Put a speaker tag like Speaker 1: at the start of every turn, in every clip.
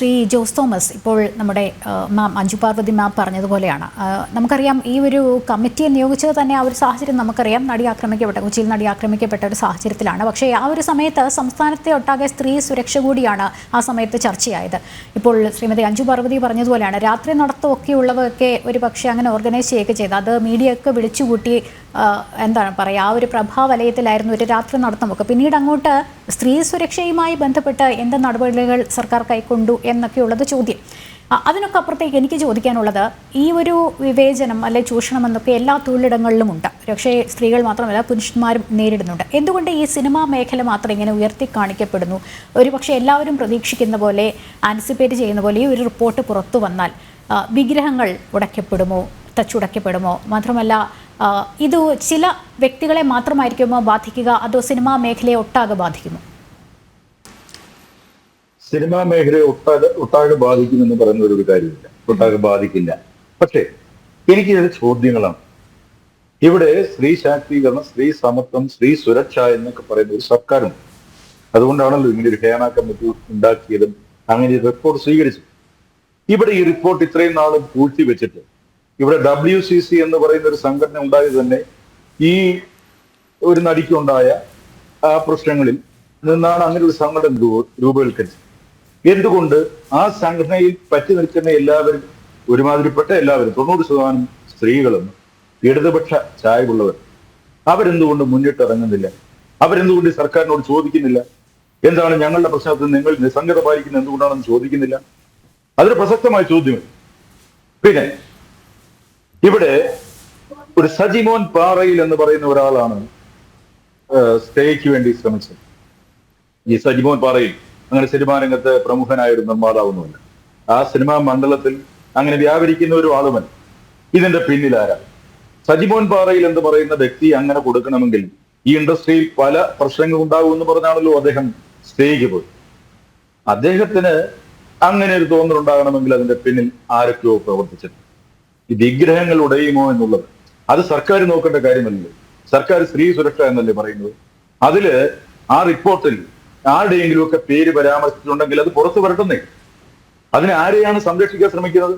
Speaker 1: Shri Jose Thomas ഇപ്പോൾ നമ്മുടെ മാം അഞ്ജു പാർവതി മാം പറഞ്ഞതുപോലെയാണ്. നമുക്കറിയാം ഈ ഒരു കമ്മിറ്റിയെ നിയോഗിച്ചത് തന്നെ ആ ഒരു സാഹചര്യം നമുക്കറിയാം. നടി ആക്രമിക്കപ്പെട്ട കൊച്ചിയിൽ നടി ആക്രമിക്കപ്പെട്ട ഒരു സാഹചര്യത്തിലാണ്. പക്ഷേ ആ ഒരു സമയത്ത് സംസ്ഥാനത്തെ ഒട്ടാകെ സ്ത്രീ സുരക്ഷ കൂടിയാണ് ആ സമയത്ത് ചർച്ചയായത്. ഇപ്പോൾ ശ്രീമതി അഞ്ജു പാർവതി പറഞ്ഞതുപോലെയാണ് രാത്രി നടത്തമൊക്കെ ഉള്ളവയൊക്കെ ഒരു പക്ഷേ അങ്ങനെ ഓർഗനൈസ് ചെയ്യുകയൊക്കെ ചെയ്ത്. അത് മീഡിയയൊക്കെ വിളിച്ചുകൂട്ടി എന്താണ് പറയുക ആ ഒരു പ്രഭാവലയത്തിലായിരുന്നു ഒരു രാത്രി നടത്തമൊക്കെ. പിന്നീട് അങ്ങോട്ട് സ്ത്രീ സുരക്ഷയുമായി ബന്ധപ്പെട്ട് എന്ത് നടപടികൾ സർക്കാർ കൈക്കൊണ്ടു എന്നൊക്കെയുള്ളത് ചോദ്യം. അതിനൊക്കെ അപ്പുറത്തേക്ക് എനിക്ക് ചോദിക്കാനുള്ളത് ഈ ഒരു വിവേചനം അല്ലെ ചൂഷണം എന്നൊക്കെ എല്ലാ തൊഴിലിടങ്ങളിലും ഉണ്ട്. പക്ഷേ സ്ത്രീകൾ മാത്രമല്ല പുരുഷന്മാരും നേരിടുന്നുണ്ട്. എന്തുകൊണ്ട് ഈ സിനിമാ മേഖല മാത്രം ഇങ്ങനെ ഉയർത്തി കാണിക്കപ്പെടുന്നു? ഒരുപക്ഷെ എല്ലാവരും പ്രതീക്ഷിക്കുന്ന പോലെ ആൻസിപ്പേറ്റ് ചെയ്യുന്ന പോലെ ഈ ഒരു റിപ്പോർട്ട് പുറത്തു വന്നാൽ വിഗ്രഹങ്ങൾ ഉടയ്ക്കപ്പെടുമോ തച്ചുടയ്ക്കപ്പെടുമോ മാത്രമല്ല ഇത് ചില വ്യക്തികളെ മാത്രമായിരിക്കുമോ ബാധിക്കുക? അതോ സിനിമാ മേഖലയെ ഒട്ടാകെ ബാധിക്കുമോ?
Speaker 2: സിനിമാ മേഖലയെ ഒട്ടാകെ ഒട്ടാകെ ബാധിക്കുമെന്ന് പറയുന്ന ഒരു കാര്യമില്ല. ഒട്ടാകെ ബാധിക്കില്ല. പക്ഷേ എനിക്ക് ചില ചോദ്യങ്ങളാണ്. ഇവിടെ സ്ത്രീ ശാക്തീകരണം സ്ത്രീ സമത്വം സ്ത്രീ സുരക്ഷ എന്നൊക്കെ പറയുന്ന ഒരു സർക്കാരുണ്ട്. അതുകൊണ്ടാണല്ലോ ഇങ്ങനെ ഒരു ഹേന കമ്മിറ്റി ഉണ്ടാക്കിയതും അങ്ങനെ റിപ്പോർട്ട് സ്വീകരിച്ചു ഇവിടെ ഈ റിപ്പോർട്ട് ഇത്രയും നാളും പൂഴ്ത്തി വെച്ചിട്ട് ഇവിടെ ഡബ്ല്യു സി സി എന്ന് പറയുന്ന ഒരു സംഘടന ഉണ്ടായത് തന്നെ ഈ ഒരു നടിക്കുണ്ടായ ആ പ്രശ്നങ്ങളിൽ നിന്നാണ് അങ്ങനെ ഒരു സംഘടന രൂപ- രൂപവൽക്കരിച്ചത്. എന്തുകൊണ്ട് ആ സംഘടനയിൽ പറ്റി നിൽക്കുന്ന എല്ലാവരും ഒരുമാതിരിപ്പെട്ട എല്ലാവരും തൊണ്ണൂറ് ശതമാനം സ്ത്രീകളും ഇടതുപക്ഷ ചായവുള്ളവർ അവരെന്തുകൊണ്ട് മുന്നിട്ടിറങ്ങുന്നില്ല? അവരെന്തുകൊണ്ട് സർക്കാരിനോട് ചോദിക്കുന്നില്ല? എന്താണ് ഞങ്ങളുടെ പ്രശ്നത്തിൽ നിങ്ങൾ നിസ്സംഗത പാലിക്കുന്നത് എന്തുകൊണ്ടാണെന്ന് ചോദിക്കുന്നില്ല? അതൊരു പ്രസക്തമായ ചോദ്യം പിന്നെ ഇവിടെ ഒരു സജിമോൻ പാറയിൽ എന്ന് പറയുന്ന ഒരാളാണ് സ്റ്റേക്ക് വേണ്ടി ശ്രമിച്ചത്. ഈ സജിമോൻ പാറയിൽ അങ്ങനെ സിനിമാ രംഗത്ത് പ്രമുഖനായ ഒരു നിർമ്മാതാവുന്നുമില്ല. ആ സിനിമാ മണ്ഡലത്തിൽ അങ്ങനെ വ്യാപരിക്കുന്ന ഒരു ആളുമല്ല. ഇതിന്റെ പിന്നിലാരാ സജിമോൻ പാറയിൽ എന്ന് പറയുന്ന വ്യക്തി അങ്ങനെ കൊടുക്കണമെങ്കിൽ ഈ ഇൻഡസ്ട്രിയിൽ പല പ്രശ്നങ്ങൾ ഉണ്ടാകും എന്ന് പറഞ്ഞാണല്ലോ അദ്ദേഹം സ്റ്റേക്ക് പോയി. അദ്ദേഹത്തിന് അങ്ങനെ ഒരു തോന്നലുണ്ടാകണമെങ്കിൽ അതിന്റെ പിന്നിൽ ആരൊക്കെയോ പ്രവർത്തിച്ചിട്ടുണ്ട്. ഈ വിഗ്രഹങ്ങൾ ഉടയുമോ എന്നുള്ളത്. അത് സർക്കാർ നോക്കേണ്ട കാര്യമല്ലല്ലോ. സർക്കാർ സ്ത്രീ സുരക്ഷ എന്നല്ലേ പറയുന്നത്. അതിൽ ആ റിപ്പോർട്ടിൽ ആരുടെയെങ്കിലും ഒക്കെ പേര് പരാമർശിച്ചിട്ടുണ്ടെങ്കിൽ അത് പുറത്തു വരട്ടുന്നേ അതിനെ ആരെയാണ് സംരക്ഷിക്കാൻ ശ്രമിക്കുന്നത്?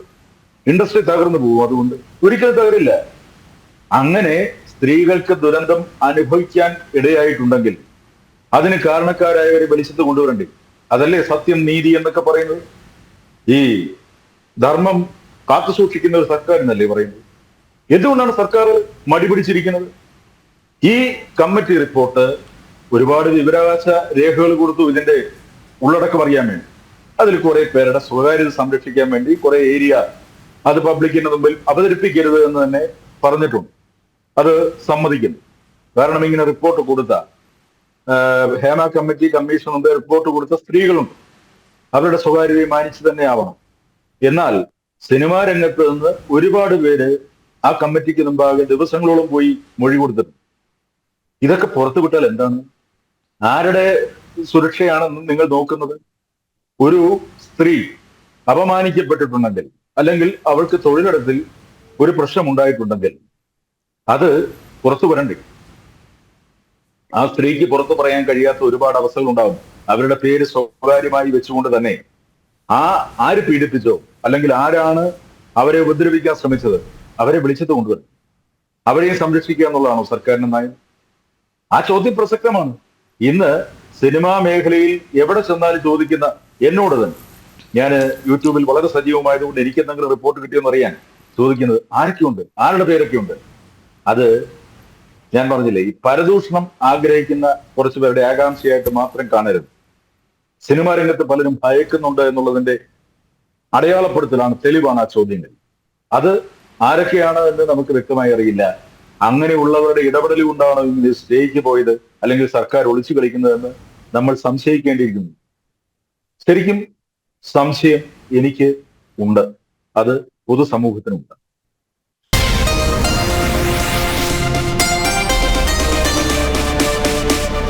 Speaker 2: ഇൻഡസ്ട്രി തകർന്നു പോകും അതുകൊണ്ട്. ഒരിക്കലും തകരില്ല. അങ്ങനെ സ്ത്രീകൾക്ക് ദുരന്തം അനുഭവിക്കാൻ ഇടയായിട്ടുണ്ടെങ്കിൽ അതിന് കാരണക്കാരായവരെ വെളിച്ചത്ത് കൊണ്ടുവരണ്ടേ. അതല്ലേ സത്യം നീതി എന്നൊക്കെ പറയുന്നത്? ഈ ധർമ്മം കാത്തു സൂക്ഷിക്കുന്ന ഒരു സർക്കാർ എന്നല്ലേ പറയുന്നത്? എന്തുകൊണ്ടാണ് സർക്കാർ മടിപിടിച്ചിരിക്കുന്നത് ഈ കമ്മിറ്റി റിപ്പോർട്ട് ഒരുപാട് വിവരാവകാശ രേഖകൾ കൊടുത്തു ഇതിന്റെ ഉള്ളടക്കം അറിയാൻ വേണ്ടി. അതിൽ കുറെ പേരുടെ സ്വകാര്യത സംരക്ഷിക്കാൻ വേണ്ടി കുറെ ഏരിയ അത് പബ്ലിക്കിന്റെ മുമ്പിൽ അവതരിപ്പിക്കരുത് എന്ന് തന്നെ പറഞ്ഞിട്ടുണ്ട്. അത് സമ്മതിക്കുന്നു. കാരണം ഇങ്ങനെ റിപ്പോർട്ട് കൊടുത്ത ഹേമ കമ്മിറ്റി കമ്മീഷൻ മുമ്പ് റിപ്പോർട്ട് കൊടുത്ത സ്ത്രീകളുണ്ട്. അവരുടെ സ്വകാര്യതയെ മാനിച്ചു തന്നെ ആവണം. എന്നാൽ സിനിമാ രംഗത്ത് നിന്ന് ഒരുപാട് പേര് ആ കമ്മിറ്റിക്ക് മുമ്പാകെ ദിവസങ്ങളോളം പോയി മൊഴി കൊടുത്തിട്ടുണ്ട്. ഇതൊക്കെ പുറത്തു വിട്ടാൽ എന്താണ്? ആരുടെ സുരക്ഷയാണെന്ന് നിങ്ങൾ നോക്കുന്നത്? ഒരു സ്ത്രീ അപമാനിക്കപ്പെട്ടിട്ടുണ്ടെങ്കിൽ അല്ലെങ്കിൽ അവൾക്ക് തൊഴിലിടത്തിൽ ഒരു പ്രശ്നം ഉണ്ടായിട്ടുണ്ടെങ്കിൽ അത് പുറത്തു വരണ്ടേ? ആ സ്ത്രീക്ക് പുറത്തു പറയാൻ കഴിയാത്ത ഒരുപാട് അവസ്ഥകൾ ഉണ്ടാകും അവരുടെ പേര് സ്വകാര്യമായി വെച്ചുകൊണ്ട് തന്നെ ആ ആര് പീഡിപ്പിച്ചോ അല്ലെങ്കിൽ ആരാണ് അവരെ ഉപദ്രവിക്കാൻ ശ്രമിച്ചത്? അവരെ വിളിച്ചത് കൊണ്ടുവരും അവരെയും സംരക്ഷിക്കുക എന്നുള്ളതാണോ സർക്കാരിന്റെ നയം? ആ ചോദ്യം പ്രസക്തമാണ്. ഇന്ന് സിനിമാ മേഖലയിൽ എവിടെ ചെന്നാലും ചോദിക്കുന്ന എന്നോട് തന്നെ ഞാൻ യൂട്യൂബിൽ വളരെ സജീവമായതുകൊണ്ട് എനിക്ക് എന്തെങ്കിലും റിപ്പോർട്ട് കിട്ടിയെന്ന് അറിയാൻ ചോദിക്കുന്നത് ആരൊക്കെയുണ്ട്? ആരുടെ പേരൊക്കെയുണ്ട്? അത് ഞാൻ പറഞ്ഞില്ലേ ഈ പരദൂഷണം ആഗ്രഹിക്കുന്ന കുറച്ചു പേരുടെ ആകാംക്ഷയായിട്ട് മാത്രം കാണരുത്. സിനിമാ രംഗത്ത് പലരും ഭയക്കുന്നുണ്ട് എന്നുള്ളതിന്റെ അടയാളപ്പെടുത്തലാണ് തെളിവാണ് ആ ചോദ്യങ്ങൾ. അത് ആരൊക്കെയാണ് എന്ന് നമുക്ക് വ്യക്തമായി അറിയില്ല. അങ്ങനെയുള്ളവരുടെ ഇടപെടൽ കൊണ്ടാണോ ഇത് സ്റ്റേജ് പോയത് അല്ലെങ്കിൽ സർക്കാർ ഒളിച്ചു കളിക്കുന്നതെന്ന് നമ്മൾ സംശയിക്കേണ്ടിയിരിക്കുന്നു. ശരിക്കും സംശയം എനിക്ക് ഉണ്ട്. അത് പൊതുസമൂഹത്തിനുണ്ട്.